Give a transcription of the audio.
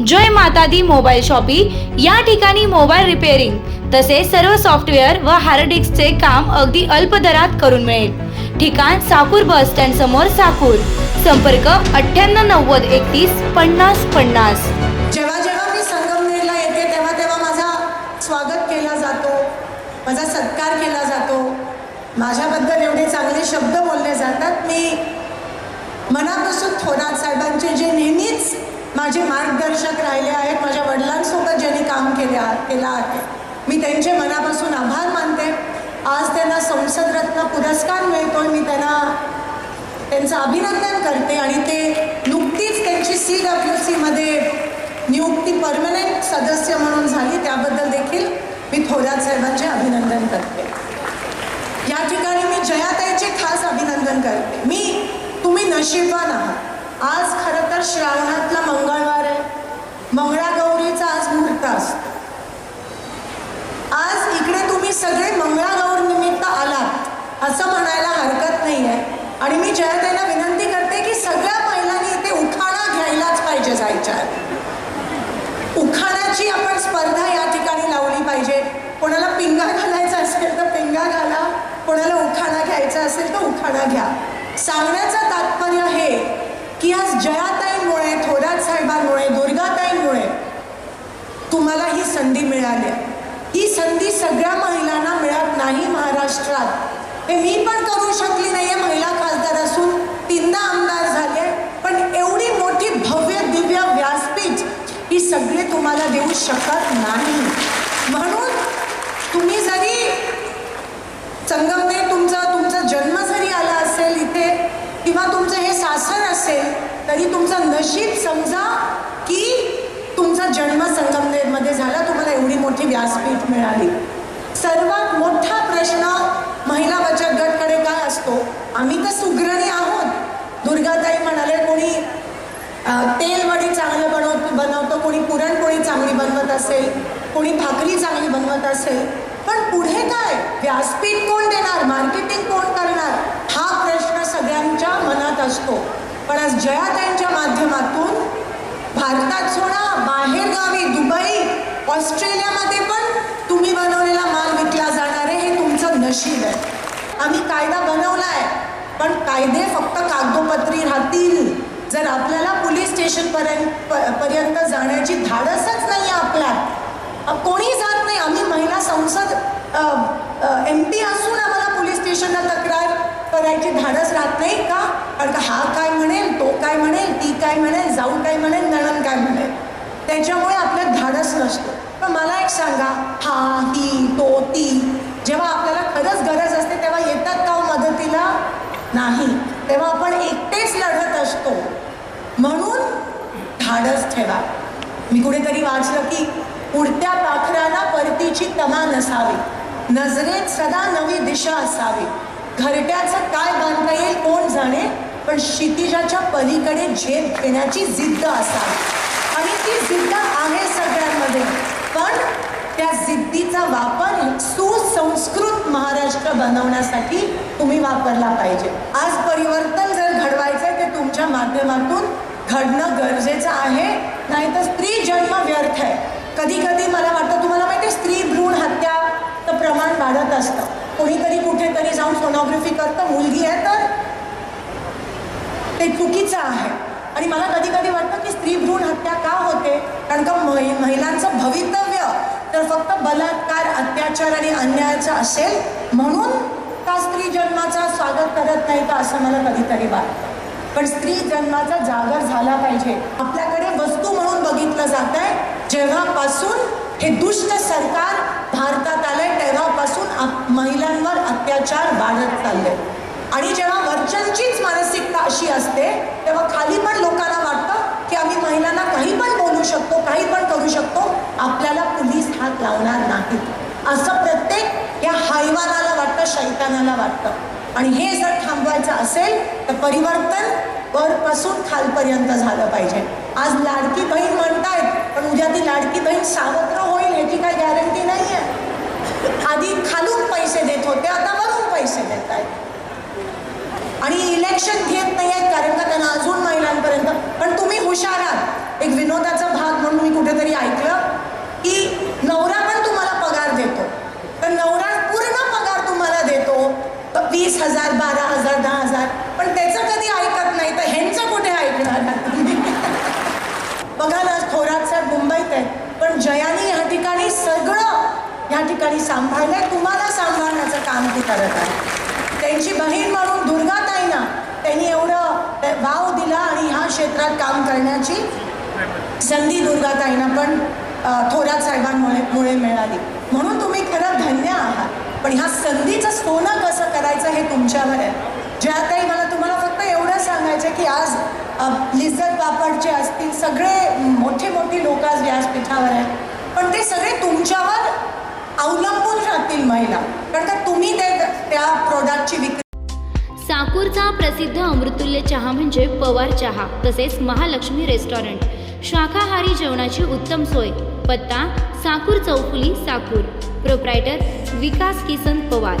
जय माता दी mobile shoppe या ठिकाणी मोबाईल रिपेअरिंग तसेच सर्व सॉफ्टवेअर व हार्ड डिस्कचे काम अगदी अल्प दरात करून मिळेल. ठिकाण साकूर बस स्टँड समोर साकूर. संपर्क अठ्ठ्याण्णव नव्वद एकतीस पन्नास पन्नास. जेव्हा जेव्हा मी संगमनेरला येते तेव्हा तेव्हा माझा स्वागत केला जातो. माझा सत्कार केला जातो. माझ्याबद्दल एवढे चांगले शब्द बोलले जातात. मी मनापासून थोरात साहेबांचे जे नेहमीच माझे मार्गदर्शक राहिले आहेत. माझ्या वडिलांसोबत ज्यांनी काम केले केलं आहे. मी त्यांचे मनापासून आभार मानते. आज त्यांना संसद रत्न पुरस्कार मिळतो मी त्यांना त्यांचं अभिनंदन करते आणि ते नुकतीच त्यांची सी डब्ल्यू सीमध्ये नियुक्ती परमनंट सदस्य म्हणून झाली. त्याबद्दल देखील मी थोरात साहेबांचे अभिनंदन करते. या ठिकाणी मी जयाताईचे खास अभिनंदन करते. मी तुम्ही नशिबान आहात. आज खरं तर श्रावणातला मंगळवार आहे. मंगळागौरीचा आज मुहूर्त असतो. आज इकडे तुम्ही सगळे मंगळागौर निमित्त आलात असं म्हणायला हरकत नाही आहे आणि मी जयतेला विनंती करते की सगळ्या महिलांनी इथे उखाणा घ्यायलाच पाहिजे जायच्या. उखाणाची आपण स्पर्धा या ठिकाणी लावली पाहिजे. कोणाला पिंगा घालायचा असेल तर पिंगा घाला. कोणाला उखाणा घ्यायचा असेल तर उखाणा घ्या. सांगण्याचं तात्पर्य हे की आज जयाताईंमुळे थोरात साहेबांमुळे दुर्गाताईंमुळे तुम्हाला ही संधी मिळाली आहे. ही संधी सगळ्या महिलांना मिळत नाही महाराष्ट्रात. हे मी पण करू शकली नाहीये महिला खासदार असून तीनदा आमदार झाले पण एवढी मोठी भव्य दिव्य व्यासपीठ ही सगळे तुम्हाला देऊ शकत नाही. म्हणून तुम्ही जरी संगमनेर तुमचा तुमचा जन्म जरी आला असेल इथे किंवा तुमचं हे सासर असेल तरी तुमचं नशीब समजा की तुमचा जन्म संगमनेरमध्ये झाला तुम्हाला एवढी मोठी व्यासपीठ मिळाली. सर्वात मोठा प्रश्न महिला बचत गटकडे काय असतो? आम्ही तर सुग्रणी आहोत. दुर्गाताई म्हणाले कोणी तेलवडी चांगलं बनवत बनवतो कोणी पुरणपोळी चांगली बनवत असेल कोणी भाकरी चांगली बनवत असेल पण पुढे काय? व्यासपीठ कोण देणार? मार्केटिंग कोण करणार? हा प्रश्न सगळ्यांच्या मनात असतो. पण आज जयाताईंच्या माध्यमातून भारतात सोडा बाहेरगावी दुबई ऑस्ट्रेलियामध्ये पण तुम्ही बनवलेला माल विकला जाणार आहे हे तुमचं नशीब आहे. आम्ही कायदा बनवला आहे पण कायदे फक्त कागदोपत्री राहतील. जर आपल्याला पोलीस स्टेशन पर्यंत पर्यंत जाण्याची धाडसच नाही आहे आपल्यात कोणी जात नाही. आम्ही महिला संसद एम पी असून आम्हाला करायची धाडस राहत नाही का? कारण का हा काय म्हणेल तो काय म्हणेल ती काय म्हणेल जाऊ काय म्हणेल नणन काय म्हणेल? त्याच्यामुळे आपल्यात धाडस नसतो. पण मला एक सांगा हा ही तो ती जेव्हा आपल्याला खरंच गरज असते तेव्हा येतात का हो मदतीला? नाही. तेव्हा आपण एकटेच लढत असतो. म्हणून धाडस ठेवा. मी कुठेतरी वाचलं की उडत्या पाखराला परतीची तमा नसावी. नजरेत सदा नवी दिशा असावी. घरट्याचं काय बांधता येईल कोण जाणे पण क्षितिजाच्या पलीकडे झेप घेण्याची जिद्द असावी. आणि ती जिद्द आहे सगळ्यांमध्ये. पण त्या जिद्दीचा वापर सुसंस्कृत महाराष्ट्र बनवण्यासाठी तुम्ही वापरला पाहिजे. आज परिवर्तन जर घडवायचं ते तुमच्या माध्यमातून घडणं गरजेचं आहे. नाही तर स्त्री जन्म व्यर्थ आहे. कधी कधी मला वाटतं तुम्हाला माहिती आहे स्त्री भ्रूण हत्याचं प्रमाण वाढत असतं. कोणीतरी कुठेतरी जाऊन सोनोग्राफी करतं मुलगी आहे तर? ते चुकीचं आहे. आणि मला कधी कधी वाटतं की स्त्री भ्रूण हत्या का होते? कारण का महि- महिलांचं भवितव्य तर फक्त बलात्कार अत्याचार आणि अन्यायाचं असेल म्हणून का स्त्री जन्माचा स्वागत करत नाही का असं मला कधीतरी वाटतं. पण स्त्री जन्माचा जागर झाला पाहिजे. आपल्याकडे वस्तू म्हणून बघितलं जात आहे जेव्हापासून हे दुष्ट सरकार भारतात आलंय महिलांवर अत्याचार वाढत चालले. आणि जेव्हा वरच्यांचीच मानसिकता अशी असते तेव्हा खाली पण लोकांना वाटतं की आम्ही महिलांना काही पण बोलू शकतो काही पण करू शकतो आपल्याला पोलीस हात लावणार नाहीत. असं प्रत्येक या हैवानाला वाटतं शैतानाला वाटतं. आणि हे जर थांबवायचं असेल तर परिवर्तन वरपासून खालपर्यंत झालं पाहिजे. आज लाडकी बहीण म्हणतायत पण उद्या ती लाडकी बहीण सावत्र होईल याची काही गॅरंटी नाही आहे आधी खालून पैसे देत होते आता वरून पैसे देत आहेत. आणि इलेक्शन घेत नाही आहेत कारण का त्यांना अजून महिलांपर्यंत. पण तुम्ही हुशार आहात. एक विनोदाचा भाग म्हणून मी कुठेतरी ऐकलं की नवरा पण तुम्हाला पगार देतो. तर नवरा पूर्ण पगार तुम्हाला देतो. वीस हजार बारा हजार दहा हजार. पण त्याचं कधी ऐकत नाही तर ह्यांचं कुठे ऐकणार? तुम्ही? बघा ना थोरात साहेब मुंबईत आहे पण जयानी ह्या ठिकाणी सगळं ठिकाणी सांभाळलंय तुम्हाला सांभाळण्याचं काम ती करत आहे त्यांची बहीण म्हणून दुर्गाताईना त्यांनी एवढं वाव दिला आणि ह्या क्षेत्रात काम करण्याची संधी दुर्गाताईंना पण थोरात साहेबांमुळे मुळे मिळाली. म्हणून तुम्ही खरं धन्य आहात. पण ह्या संधीचं सोनं कसं करायचं हे तुमच्यावर आहे. ज्याताई मला तुम्हाला फक्त एवढं सांगायचं की आज अ, लिज्जत बापडचे असतील सगळे मोठे मोठी लोक आज व्यासपीठावर आहेत. पण ते सगळे तुमच्यावर अवलंबून राहतील महिला. कारण का तुम्ही ते त्या प्रोडक्टची विक्री साकूरचा प्रसिद्ध अमृतुल्य चहा म्हणजे पवार चहा तसेच महालक्ष्मी रेस्टॉरंट. शाकाहारी जेवणाची उत्तम सोय. पत्ता साकूर चौफुली साकूर. प्रोप्रायटर विकास किसन पवार.